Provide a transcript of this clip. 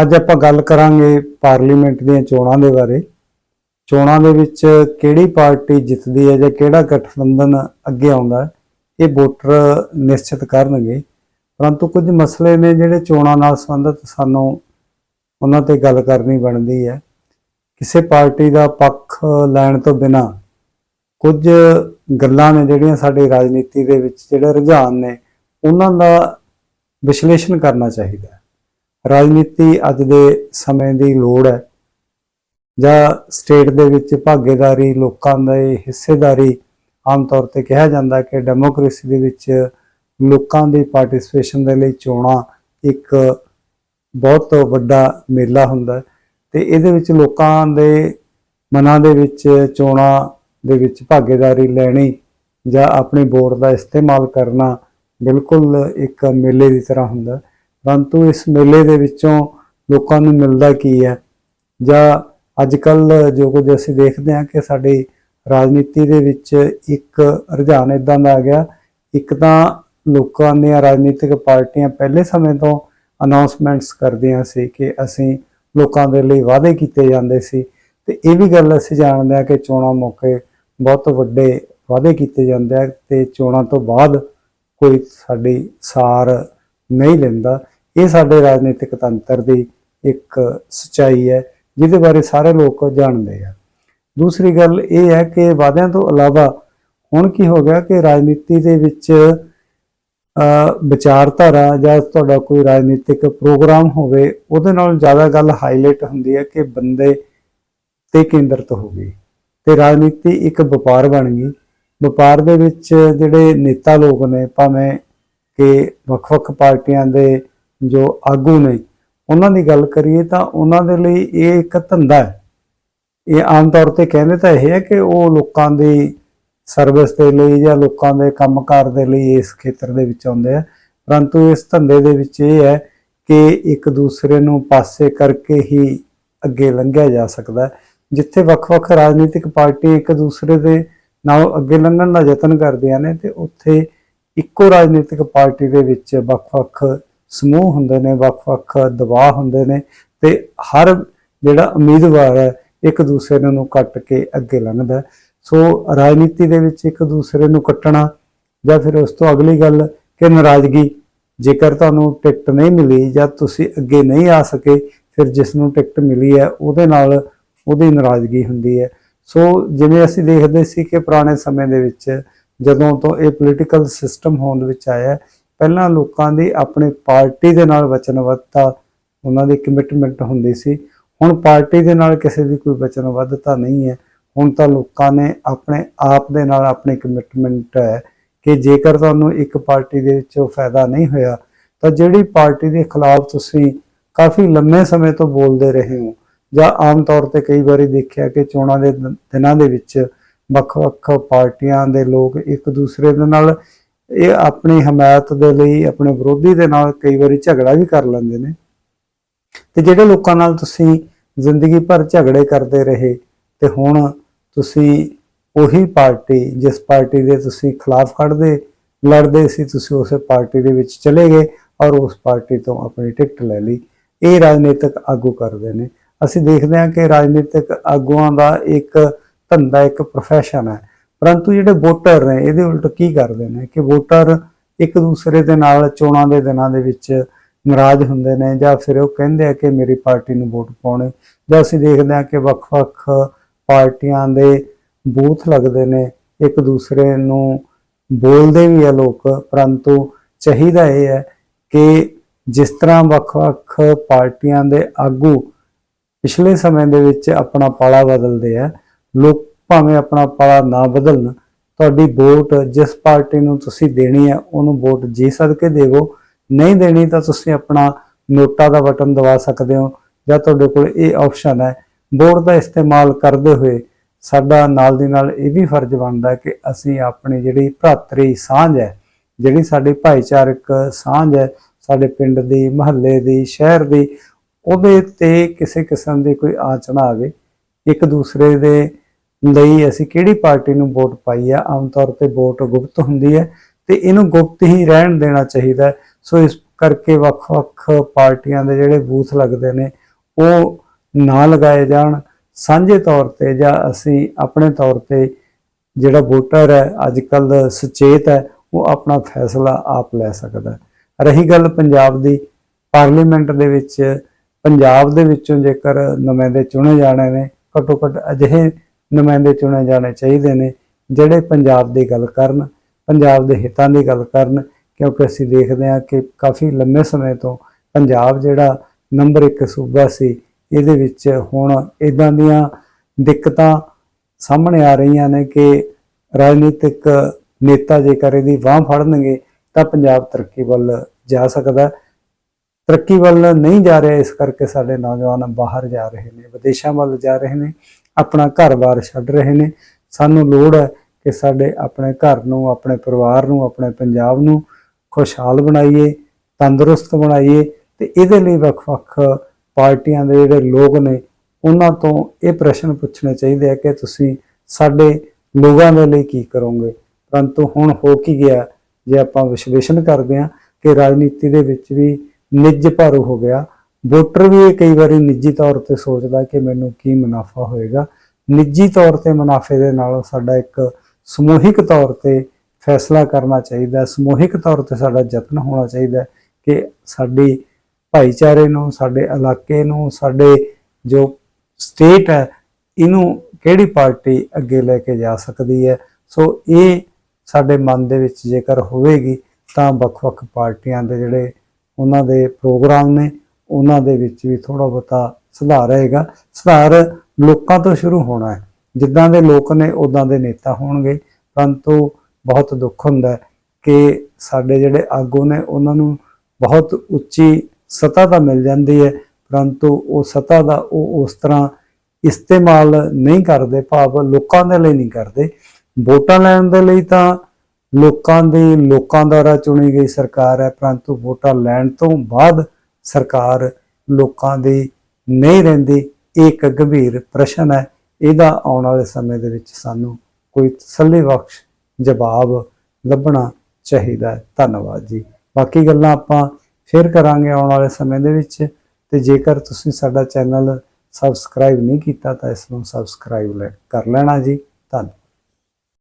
ਅੱਜ ਆਪਾਂ ਗੱਲ ਕਰਾਂਗੇ ਪਾਰਲੀਮੈਂਟ ਦੀਆਂ ਚੋਣਾਂ ਦੇ ਬਾਰੇ। ਚੋਣਾਂ ਦੇ ਵਿੱਚ ਕਿਹੜੀ ਪਾਰਟੀ ਜਿੱਤਦੀ ਹੈ ਜਾਂ ਕਿਹੜਾ ਗਠਬੰਧਨ ਅੱਗੇ ਆਉਂਦਾ ਹੈ, ਇਹ ਵੋਟਰ ਨਿਸ਼ਚਿਤ ਕਰਨਗੇ। ਪਰੰਤੂ ਕੁਝ ਮਸਲੇ ਨੇ ਜਿਹੜੇ ਚੋਣਾਂ ਨਾਲ ਸੰਬੰਧਿਤ ਸਾਨੂੰ ਉਹਨਾਂ ਤੇ ਗੱਲ ਕਰਨੀ ਬਣਦੀ ਹੈ। ਕਿਸੇ ਪਾਰਟੀ ਦਾ ਪੱਖ ਲੈਣ ਤੋਂ ਬਿਨਾ ਕੁਝ ਗੱਲਾਂ ਨੇ ਜਿਹੜੀਆਂ ਸਾਡੀ ਰਾਜਨੀਤੀ ਦੇ ਵਿੱਚ ਜਿਹੜੇ ਰੁਝਾਨ ਨੇ, ਉਹਨਾਂ ਦਾ ਵਿਸ਼ਲੇਸ਼ਣ ਕਰਨਾ ਚਾਹੀਦਾ ਰਾਜਨੀਤੀ ਅੱਜ ਦੇ ਸਮੇਂ ਦੀ ਲੋੜ ਹੈ। ਜਾਂ ਸਟੇਟ ਦੇ ਵਿੱਚ ਭਾਗੀਦਾਰੀ ਲੋਕਾਂ ਦੀ ਹਿੱਸੇਦਾਰੀ ਆਮ ਤੌਰ ਤੇ ਕਿਹਾ ਜਾਂਦਾ ਕਿ ਡੈਮੋਕ੍ਰੇਸੀ ਦੇ ਵਿੱਚ ਲੋਕਾਂ ਦੀ ਪਾਰਟਿਸਿਪੇਸ਼ਨ ਦੇ ਲਈ ਚੋਣਾਂ ਇੱਕ ਬਹੁਤ ਵੱਡਾ ਮੇਲਾ ਹੁੰਦਾ ਹੈ। ਤੇ ਇਹਦੇ ਵਿੱਚ ਲੋਕਾਂ ਦੇ ਮਨਾਂ ਦੇ ਵਿੱਚ ਚੋਣਾਂ ਦੇ ਵਿੱਚ ਭਾਗੀਦਾਰੀ ਲੈਣੀ ਜਾਂ ਆਪਣੀ ਵੋਟ ਦਾ ਇਸਤੇਮਾਲ ਕਰਨਾ ਬਿਲਕੁਲ ਇੱਕ ਮੇਲੇ ਦੀ ਤਰ੍ਹਾਂ ਹੁੰਦਾ ਪਰੰਤੂ ਇਸ ਮੇਲੇ ਦੇ ਵਿੱਚੋਂ ਲੋਕਾਂ ਨੂੰ ਮਿਲਦਾ ਕੀ ਹੈ? ਜਾਂ ਅੱਜ ਕੱਲ ਜੋ ਕੁਝ ਅਸੀਂ ਦੇਖਦੇ ਹਾਂ ਕਿ ਸਾਡੀ ਰਾਜਨੀਤੀ ਦੇ ਵਿੱਚ ਇੱਕ ਰੁਝਾਨ ਇਦਾਂ ਦਾ ਆ ਗਿਆ, ਇੱਕ ਤਾਂ ਲੋਕਾਂ ਦੀਆਂ ਰਾਜਨੀਤਿਕ ਪਾਰਟੀਆਂ ਪਹਿਲੇ ਸਮੇਂ ਤੋਂ ਅਨਾਉਂਸਮੈਂਟਸ ਕਰਦੀਆਂ ਸੀ ਕਿ ਅਸੀਂ ਲੋਕਾਂ ਦੇ ਲਈ ਵਾਅਦੇ ਕੀਤੇ ਜਾਂਦੇ ਸੀ ਤੇ ਇਹ ਵੀ ਗੱਲ ਅਸੀਂ ਜਾਣਦੇ ਹਾਂ ਕਿ ਚੋਣਾਂ ਮੌਕੇ ਬਹੁਤ ਵੱਡੇ ਵਾਅਦੇ ਕੀਤੇ ਜਾਂਦੇ ਆ ਤੇ ਚੋਣਾਂ ਤੋਂ ਬਾਅਦ ਕੋਈ ਸਾਡੀ ਸਾਰ ਨਹੀਂ ਲੈਂਦਾ। ਇਹ ਸਾਡੇ ਰਾਜਨੀਤਿਕ ਤੰਤਰ ਦੀ ਇੱਕ ਸਚਾਈ ਹੈ, ਜਿਹਦੇ ਬਾਰੇ ਸਾਰੇ ਲੋਕ ਜਾਣਦੇ ਆ। ਦੂਸਰੀ ਗੱਲ ਇਹ ਹੈ ਕਿ ਵਾਅਦਿਆਂ ਤੋਂ ਇਲਾਵਾ ਹੁਣ ਕੀ ਹੋ ਗਿਆ ਕਿ ਰਾਜਨੀਤੀ ਦੇ ਵਿੱਚ ਵਿਚਾਰਧਾਰਾ ਜਾਂ ਤੁਹਾਡਾ ਕੋਈ ਰਾਜਨੀਤਿਕ ਪ੍ਰੋਗਰਾਮ ਹੋਵੇ, ਉਹਦੇ ਨਾਲ ਜ਼ਿਆਦਾ ਗੱਲ ਹਾਈਲਾਈਟ ਹੁੰਦੀ ਹੈ ਕਿ ਬੰਦੇ ਤੇ ਕੇਂਦਰਿਤ ਹੋ ਗਈ ਤੇ ਰਾਜਨੀਤੀ ਇੱਕ ਵਪਾਰ ਬਣ ਗਈ। ਵਪਾਰ ਦੇ ਵਿੱਚ ਜਿਹੜੇ ਨੇਤਾ ਲੋਕ ਨੇ, ਭਾਵੇਂ ਕਿ ਵੱਖ-ਵੱਖ ਪਾਰਟੀਆਂ ਦੇ ਜੋ ਆਗੂ ਨੇ, ਉਹਨਾਂ ਦੀ ਗੱਲ ਕਰੀਏ ਤਾਂ ਉਹਨਾਂ ਦੇ ਲਈ ਇਹ ਇੱਕ ਧੰਦਾ ਹੈ। ਇਹ ਆਮ ਤੌਰ ਤੇ ਕਹਿੰਦੇ ਤਾਂ ਇਹ ਹੈ ਕਿ ਉਹ ਲੋਕਾਂ ਦੀ ਸਰਵਿਸ ਦੇ ਲਈ ਜਾਂ ਲੋਕਾਂ ਦੇ ਕੰਮਕਾਰ ਦੇ ਲਈ ਇਸ ਖੇਤਰ ਦੇ ਵਿੱਚ ਆਉਂਦੇ ਆ। ਪਰੰਤੂ ਇਸ ਧੰਦੇ ਦੇ ਵਿੱਚ ਇਹ ਹੈ ਕਿ ਇੱਕ ਦੂਸਰੇ ਨੂੰ ਪਾਸੇ ਕਰਕੇ ਹੀ ਅੱਗੇ ਲੰਘਿਆ ਜਾ ਸਕਦਾ ਜਿੱਥੇ ਵੱਖ-ਵੱਖ ਰਾਜਨੀਤਿਕ ਪਾਰਟੀ ਇੱਕ ਦੂਸਰੇ ਦੇ ਨਾਲ ਅੱਗੇ ਲੰਘਣ ਦਾ ਯਤਨ ਕਰਦੀਆਂ ਨੇ ਤੇ ਉੱਥੇ ਇੱਕੋ ਰਾਜਨੀਤਿਕ ਪਾਰਟੀ ਦੇ ਵਿੱਚ ਵੱਖ-ਵੱਖ ਸਮੂਹ ਹੁੰਦੇ ਨੇ, ਵੱਖ-ਵੱਖ ਦਬਾਅ ਹੁੰਦੇ ਨੇ ਤੇ ਹਰ ਜਿਹੜਾ ਉਮੀਦਵਾਰ ਹੈ, ਇੱਕ ਦੂਸਰੇ ਨੂੰ ਕੱਟ ਕੇ ਅੱਗੇ ਲੰਘਦਾ ਸੋ ਰਾਜਨੀਤੀ ਦੇ ਵਿੱਚ ਇੱਕ ਦੂਸਰੇ ਨੂੰ ਕੱਟਣਾ ਜਾਂ ਫਿਰ ਉਸ ਤੋਂ ਅਗਲੀ ਗੱਲ ਕਿ ਨਾਰਾਜ਼ਗੀ, ਜੇਕਰ ਤੁਹਾਨੂੰ ਟਿਕਟ ਨਹੀਂ ਮਿਲੀ ਜਾਂ ਤੁਸੀਂ ਅੱਗੇ ਨਹੀਂ ਆ ਸਕੇ, ਫਿਰ ਜਿਸ ਨੂੰ ਟਿਕਟ ਮਿਲੀ ਹੈ, ਉਹਦੇ ਨਾਲ ਉਹਦੀ ਨਾਰਾਜ਼ਗੀ ਹੁੰਦੀ ਹੈ। ਸੋ ਜਿਵੇਂ ਅਸੀਂ ਦੇਖਦੇ ਸੀ ਕਿ ਪੁਰਾਣੇ ਸਮੇਂ ਦੇ ਵਿੱਚ ਜਦੋਂ ਤੋਂ ਇਹ ਪੋਲੀਟੀਕਲ ਸਿਸਟਮ ਹੋਂਦ ਵਿੱਚ ਆਇਆ ਪਹਿਲਾਂ ਲੋਕਾਂ ਦੀ ਆਪਣੀ ਪਾਰਟੀ ਦੇ ਨਾਲ ਵਚਨਬੱਧਤਾ ਉਹਨਾਂ ਦੀ ਕਮਿਟਮੈਂਟ ਹੁੰਦੀ ਸੀ। ਹੁਣ ਪਾਰਟੀ ਦੇ ਨਾਲ ਕਿਸੇ ਦੀ ਕੋਈ ਵਚਨਬੱਧਤਾ ਨਹੀਂ ਹੈ। ਹੁਣ ਤਾਂ ਲੋਕਾਂ ਨੇ ਆਪਣੇ ਆਪ ਦੇ ਨਾਲ ਆਪਣੀ ਕਮਿਟਮੈਂਟ ਹੈ ਕਿ ਜੇਕਰ ਤੁਹਾਨੂੰ ਇੱਕ ਪਾਰਟੀ ਦੇ ਵਿੱਚੋਂ ਫਾਇਦਾ ਨਹੀਂ ਹੋਇਆ, ਤਾਂ ਜਿਹੜੀ ਪਾਰਟੀ ਦੇ ਖਿਲਾਫ ਤੁਸੀਂ ਕਾਫੀ ਲੰਮੇ ਸਮੇਂ ਤੋਂ ਬੋਲਦੇ ਰਹੇ ਹੋ। ਜਾਂ ਆਮ ਤੌਰ ਤੇ ਕਈ ਵਾਰੀ ਦੇਖਿਆ ਕਿ ਚੋਣਾਂ ਦੇ ਦਿਨਾਂ ਦੇ ਵਿੱਚ ਵੱਖ-ਵੱਖ ਪਾਰਟੀਆਂ ਦੇ ਲੋਕ ਇੱਕ ਦੂਸਰੇ ਦੇ ਨਾਲ ਇਹ ਆਪਣੀ ਹਮਾਇਤ ਦੇ ਲਈ, ਆਪਣੇ ਵਿਰੋਧੀ ਦੇ ਨਾਲ ਕਈ ਵਾਰੀ ਝਗੜਾ ਵੀ ਕਰ ਲੈਂਦੇ ਨੇ। ਤੇ ਜਿਹੜੇ ਲੋਕਾਂ ਨਾਲ ਤੁਸੀਂ ਜ਼ਿੰਦਗੀ ਭਰ ਝਗੜੇ ਕਰਦੇ ਰਹੇ ਤੇ ਹੁਣ ਤੁਸੀਂ ਉਹੀ ਪਾਰਟੀ, ਜਿਸ ਪਾਰਟੀ ਦੇ ਤੁਸੀਂ ਖਿਲਾਫ ਖੜਦੇ ਲੜਦੇ ਸੀ, ਤੁਸੀਂ ਉਸੇ ਪਾਰਟੀ ਦੇ ਵਿੱਚ ਚਲੇ ਗਏ ਔਰ ਉਸ ਪਾਰਟੀ ਤੋਂ ਆਪਣੀ ਟਿਕਟ ਲੈ ਲਈ। ਇਹ ਰਾਜਨੀਤਿਕ ਆਗੂ ਕਰਦੇ ਨੇ। ਅਸੀਂ ਦੇਖਦੇ ਹਾਂ ਕਿ ਰਾਜਨੀਤਿਕ ਆਗੂਆਂ ਦਾ ਇੱਕ ਧੰਦਾ ਇੱਕ ਪ੍ਰੋਫੈਸ਼ਨ ਹੈ। ਪਰੰਤੂ ਜਿਹੜੇ ਵੋਟਰ ਨੇ, ਇਹਦੇ ਉਲਟ ਕੀ ਕਰਦੇ ਨੇ ਕਿ ਵੋਟਰ ਇੱਕ ਦੂਸਰੇ ਦੇ ਨਾਲ ਚੋਣਾਂ ਦੇ ਦਿਨਾਂ ਦੇ ਵਿੱਚ ਨਾਰਾਜ਼ ਹੁੰਦੇ ਨੇ ਜਾਂ ਫਿਰ ਉਹ ਕਹਿੰਦੇ ਆ ਕਿ ਮੇਰੀ ਪਾਰਟੀ ਨੂੰ ਵੋਟ ਪਾਉਣੇ। ਜਾਂ ਅਸੀਂ ਦੇਖਦੇ ਹਾਂ ਕਿ ਵੱਖ-ਵੱਖ ਪਾਰਟੀਆਂ ਦੇ ਬੂਥ ਲੱਗਦੇ ਨੇ, ਇੱਕ ਦੂਸਰੇ ਨੂੰ ਬੋਲਦੇ ਵੀ ਆ ਲੋਕ। ਪਰੰਤੂ ਚਾਹੀਦਾ ਇਹ ਹੈ ਕਿ ਜਿਸ ਤਰ੍ਹਾਂ ਵੱਖ-ਵੱਖ ਪਾਰਟੀਆਂ ਦੇ ਆਗੂ ਪਿਛਲੇ ਸਮੇਂ ਦੇ ਵਿੱਚ ਆਪਣਾ ਪਾਲਾ ਬਦਲਦੇ ਆ ਲੋਕ ਭਾਵੇਂ ਆਪਣਾ ਪਾਲਾ ਨਾ ਬਦਲਣ, ਤੁਹਾਡੀ ਵੋਟ ਜਿਸ ਪਾਰਟੀ ਨੂੰ ਤੁਸੀਂ ਦੇਣੀ ਹੈ, ਉਹਨੂੰ ਵੋਟ ਜੀ ਸਦਕੇ ਦੇਵੋ। ਨਹੀਂ ਦੇਣੀ ਤਾਂ ਤੁਸੀਂ ਆਪਣਾ ਨੋਟਾ ਦਾ ਬਟਨ ਦਬਾ ਸਕਦੇ ਹੋ, ਜਾਂ ਤੁਹਾਡੇ ਕੋਲ ਇਹ ਆਪਸ਼ਨ ਹੈ, ਵੋਟ ਦਾ ਇਸਤੇਮਾਲ ਕਰਦੇ ਹੋਏ ਸਾਡਾ ਨਾਲ ਦੀ ਨਾਲ ਇਹ ਵੀ ਫਰਜ਼ ਬਣਦਾ ਕਿ ਅਸੀਂ ਆਪਣੀ ਜਿਹੜੀ ਭਰਾਤਰੀ ਸਾਂਝ ਹੈ, ਜਿਹੜੀ ਸਾਡੀ ਭਾਈਚਾਰਕ ਸਾਂਝ ਹੈ, ਸਾਡੇ ਪਿੰਡ ਦੀ, ਮਹੱਲੇ ਦੀ, ਸ਼ਹਿਰ ਦੀ, ਉਹਦੇ ਤੇ ਕਿਸੇ ਕਿਸਮ ਦੀ ਕੋਈ ਆਂਚ ਨਾ ਆਵੇ। ਇੱਕ ਦੂਸਰੇ ਦੇ ਲਈ ਅਸੀਂ ਕਿਹੜੀ ਪਾਰਟੀ ਨੂੰ ਵੋਟ ਪਾਈ ਆ? ਆਮ ਤੌਰ ਤੇ ਵੋਟ ਗੁਪਤ ਹੁੰਦੀ ਹੈ ਤੇ ਇਹਨੂੰ ਗੁਪਤ ਹੀ ਰਹਿਣ ਦੇਣਾ ਚਾਹੀਦਾ ਸੋ ਇਸ ਕਰਕੇ ਵੱਖ-ਵੱਖ ਪਾਰਟੀਆਂ ਦੇ ਜਿਹੜੇ ਬੂਥ ਲੱਗਦੇ ਨੇ, ਉਹ ਨਾ ਲਗਾਏ ਜਾਣ। ਸਾਂਝੇ ਤੌਰ ਤੇ ਜਾਂ ਅਸੀਂ ਆਪਣੇ ਤੌਰ ਤੇ ਜਿਹੜਾ ਵੋਟਰ ਹੈ ਅੱਜ ਕੱਲ ਸੁਚੇਤ ਹੈ, ਉਹ ਆਪਣਾ ਫੈਸਲਾ ਆਪ ਲੈ ਸਕਦਾ ਹੈ। ਰਹੀ ਗੱਲ ਪੰਜਾਬ ਦੀ, ਪਾਰਲੀਮੈਂਟ ਦੇ ਵਿੱਚ, ਪੰਜਾਬ ਦੇ ਵਿੱਚੋਂ ਜੇਕਰ ਨੁਮਾਇੰਦੇ ਚੁਣੇ ਜਾਣੇ ਨੇ ਘੱਟੋ ਘੱਟ ਅਜਿਹੇ ਨੁਮਾਇੰਦੇ ਚੁਣੇ ਜਾਣੇ ਚਾਹੀਦੇ ਨੇ, ਜਿਹੜੇ ਪੰਜਾਬ ਦੀ ਗੱਲ ਕਰਨ, ਪੰਜਾਬ ਦੇ ਹਿੱਤਾਂ ਦੀ ਗੱਲ ਕਰਨ, ਕਿਉਂਕਿ ਅਸੀਂ ਦੇਖਦੇ ਹਾਂ ਕਿ ਕਾਫੀ ਲੰਮੇ ਸਮੇਂ ਤੋਂ ਪੰਜਾਬ ਜਿਹੜਾ ਨੰਬਰ 1 ਸੂਬਾ ਸੀ, ਇਹਦੇ ਵਿੱਚ ਹੁਣ ਇਦਾਂ ਦੀਆਂ ਦਿੱਕਤਾਂ ਸਾਹਮਣੇ ਆ ਰਹੀਆਂ ਨੇ ਕਿ ਰਾਜਨੀਤਿਕ ਨੇਤਾ ਜੇਕਰ ਇਹਦੀ ਬਾਹ ਫੜਨਗੇ, ਤਾਂ ਪੰਜਾਬ ਤਰੱਕੀ ਵੱਲ ਜਾ ਸਕਦਾ ਤਰੱਕੀ ਵੱਲ ਨਹੀਂ ਜਾ ਰਿਹਾ, ਇਸ ਕਰਕੇ ਸਾਡੇ ਨੌਜਵਾਨ ਬਾਹਰ ਜਾ ਰਹੇ ਨੇ, ਵਿਦੇਸ਼ਾਂ ਵੱਲ ਜਾ ਰਹੇ ਨੇ, ਆਪਣਾ ਘਰ-ਬਾਰ ਛੱਡ ਰਹੇ ਨੇ। ਸਾਨੂੰ ਲੋੜ ਹੈ ਕਿ ਸਾਡੇ ਆਪਣੇ ਘਰ ਨੂੰ, ਆਪਣੇ ਪਰਿਵਾਰ ਨੂੰ, ਆਪਣੇ ਪੰਜਾਬ ਨੂੰ ਖੁਸ਼ਹਾਲ ਬਣਾਈਏ, ਤੰਦਰੁਸਤ ਬਣਾਈਏ ਤੇ ਇਹਦੇ ਲਈ ਵੱਖ-ਵੱਖ ਪਾਰਟੀਆਂ ਦੇ ਜਿਹੜੇ ਲੋਕ ਨੇ, ਉਹਨਾਂ ਤੋਂ ਇਹ ਪ੍ਰਸ਼ਨ ਪੁੱਛਣੇ ਚਾਹੀਦੇ ਆ ਕਿ ਤੁਸੀਂ ਸਾਡੇ ਲੋਕਾਂ ਦੇ ਲਈ ਕੀ ਕਰੋਗੇ? ਪਰੰਤੂ ਹੁਣ ਹੋ ਕੀ ਗਿਆ? ਜੇ ਆਪਾਂ ਵਿਸ਼ਲੇਸ਼ਣ ਕਰਦੇ ਹਾਂ ਕਿ ਰਾਜਨੀਤੀ ਦੇ ਵਿੱਚ ਵੀ ਨਿੱਜ ਭਾਰੂ ਹੋ ਗਿਆ। ਵੋਟਰ ਵੀ ਇਹ ਕਈ ਵਾਰੀ ਨਿੱਜੀ ਤੌਰ ਤੇ ਸੋਚਦਾ ਕਿ ਮੈਨੂੰ ਕੀ ਮੁਨਾਫਾ ਹੋਏਗਾ। ਨਿੱਜੀ ਤੌਰ ਤੇ ਮੁਨਾਫੇ ਦੇ ਨਾਲੋਂ ਸਾਡਾ ਇੱਕ ਸਮੂਹਿਕ ਤੌਰ ਤੇ ਫੈਸਲਾ ਕਰਨਾ ਚਾਹੀਦਾ। ਸਮੂਹਿਕ ਤੌਰ ਤੇ ਸਾਡਾ ਯਤਨ ਹੋਣਾ ਚਾਹੀਦਾ ਕਿ ਸਾਡੀ ਭਾਈਚਾਰੇ ਨੂੰ, ਸਾਡੇ ਇਲਾਕੇ ਨੂੰ, ਸਾਡੇ ਜੋ ਸਟੇਟ ਹੈ, ਇਹਨੂੰ ਕਿਹੜੀ ਪਾਰਟੀ ਅੱਗੇ ਲੈ ਕੇ ਜਾ ਸਕਦੀ ਹੈ। ਸੋ ਇਹ ਸਾਡੇ ਮਨ ਦੇ ਵਿੱਚ ਜੇਕਰ ਹੋਵੇਗੀ ਤਾਂ ਵੱਖ-ਵੱਖ ਪਾਰਟੀਆਂ ਦੇ ਜਿਹੜੇ ਉਹਨਾਂ ਦੇ ਪ੍ਰੋਗਰਾਮ ਨੇ, ਉਹਨਾਂ ਦੇ ਵਿੱਚ ਵੀ ਥੋੜਾ ਬਹੁਤਾ ਸੁਧਾਰ ਆਏਗਾ ਸੁਧਾਰ ਲੋਕਾਂ ਤੋਂ ਸ਼ੁਰੂ ਹੋਣਾ ਹੈ। ਜਿੱਦਾਂ ਦੇ ਲੋਕ ਨੇ ਉਦਾਂ ਦੇ ਨੇਤਾ ਹੋਣਗੇ। ਪਰੰਤੂ ਬਹੁਤ ਦੁੱਖ ਹੁੰਦਾ ਹੈ ਕਿ ਸਾਡੇ ਜਿਹੜੇ ਆਗੂ ਨੇ, ਉਹਨਾਂ ਨੂੰ ਬਹੁਤ ਉੱਚੀ ਸਤਾ ਤਾਂ ਮਿਲ ਜਾਂਦੀ ਹੈ, ਪਰੰਤੂ ਉਹ ਸਤਾ ਦਾ ਉਹ ਉਸ ਤਰ੍ਹਾਂ ਇਸਤੇਮਾਲ ਨਹੀਂ ਕਰਦੇ, ਭਾਵ ਲੋਕਾਂ ਦੇ ਲਈ ਨਹੀਂ ਕਰਦੇ। ਵੋਟਾਂ ਲੈਣ ਦੇ ਲਈ ਤਾਂ ਲੋਕਾਂ ਦੀ, ਲੋਕਾਂ ਦੁਆਰਾ ਚੁਣੀ ਗਈ ਸਰਕਾਰ ਹੈ, ਪਰੰਤੂ ਵੋਟਾਂ ਲੈਣ ਤੋਂ ਬਾਅਦ ਸਰਕਾਰ ਲੋਕਾਂ ਦੀ ਨਹੀਂ ਰਹਿੰਦੀ, ਇਹ ਇੱਕ ਗੰਭੀਰ ਪ੍ਰਸ਼ਨ ਹੈ। ਇਹਦਾ ਆਉਣ ਵਾਲੇ ਸਮੇਂ ਦੇ ਵਿੱਚ ਸਾਨੂੰ ਕੋਈ ਤਸੱਲੀ ਬਖਸ਼, ਜਵਾਬ ਲੱਭਣਾ ਚਾਹੀਦਾ ਹੈ। ਧੰਨਵਾਦ ਜੀ। ਬਾਕੀ ਗੱਲਾਂ ਆਪਾਂ ਫਿਰ ਕਰਾਂਗੇ ਆਉਣ ਵਾਲੇ ਸਮੇਂ ਦੇ ਵਿੱਚ ਤੇ ਜੇਕਰ ਤੁਸੀਂ ਸਾਡਾ ਚੈਨਲ ਸਬਸਕ੍ਰਾਈਬ ਨਹੀਂ ਕੀਤਾ ਤਾਂ ਇਸ ਨੂੰ ਸਬਸਕ੍ਰਾਈਬ ਕਰ ਲੈਣਾ ਜੀ। ਧੰਨਵਾਦ।